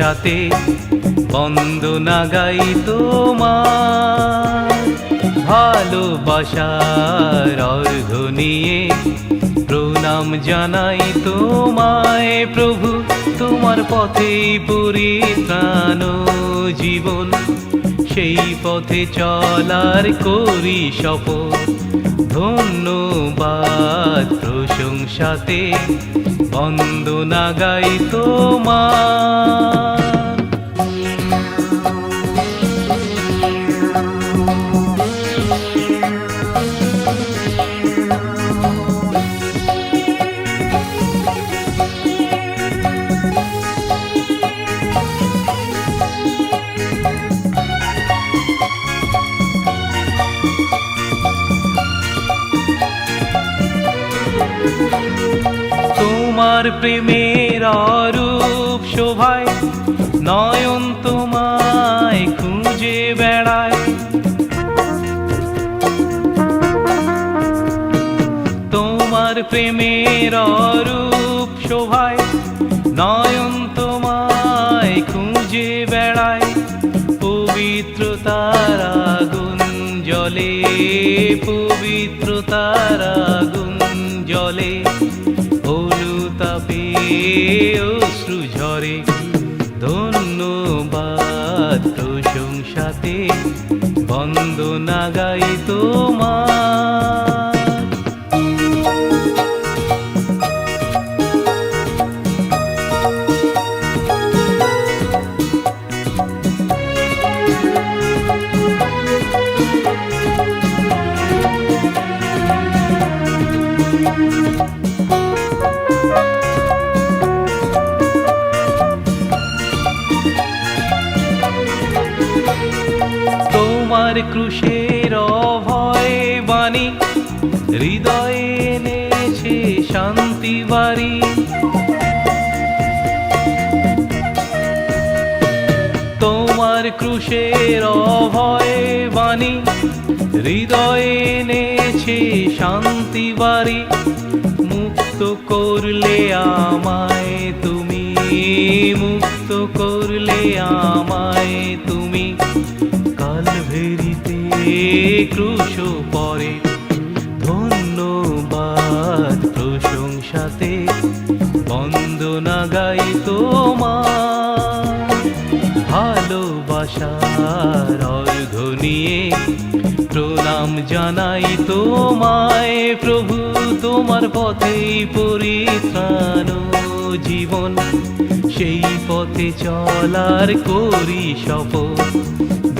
প্রশংসাতে বন্দনা গাই তোমার। ভালোবাসার অর্ঘ নিয়ে প্রণাম জানাই তোমায় প্রভু। তোমার পথে পরিত্রাণ জীবন, সেই পথে চলার করি শপথ। ধন্যবাদ প্রশংসাতে বন্দনা গাই তোমার। তোমার প্রেমের অরূপ শোভায়, নয়ন তোমায় খুঁজে বেড়ায়। তোমার প্রেমের অরূপ শোভায়, নয়ন তোমায় খুঁজে বেড়ায়। পবিত্রতার আগুন জলে পবিত্রতার আগুন জলে অনুতাপে অশ্রু ঝরে ধন্যবাদ প্রশংসাতে বন্দনা গাই তোমার তোমার। ক্রুশের অভয় বাণী। হৃদয়ে এনেছে শান্তি বাড়ি। তোমার ক্রুশের অভয় বাণী। হৃদয়ে এনেছে শান্তি বাড়ি। মুক্ত করলে আমায় তুমি, মুক্ত করলে আমায় ক্রুশ পরে। ধন্যবাদ প্রশংসাতে বন্দনা গাই তোমার। ভালোবাসার অর্ঘ নিয়ে প্রণাম জানাই তোমায় প্রভু, তোমার পথেই পরিত্রাণ জীবন। সেই পথে চলার করি শপথ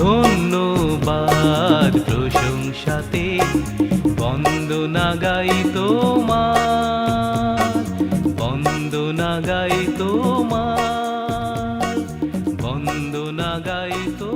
ধন্যবাদ প্রশংসাতে বন্দনা গাই তোমার বন্দনা গাই তোমার বন্দনা গাই তো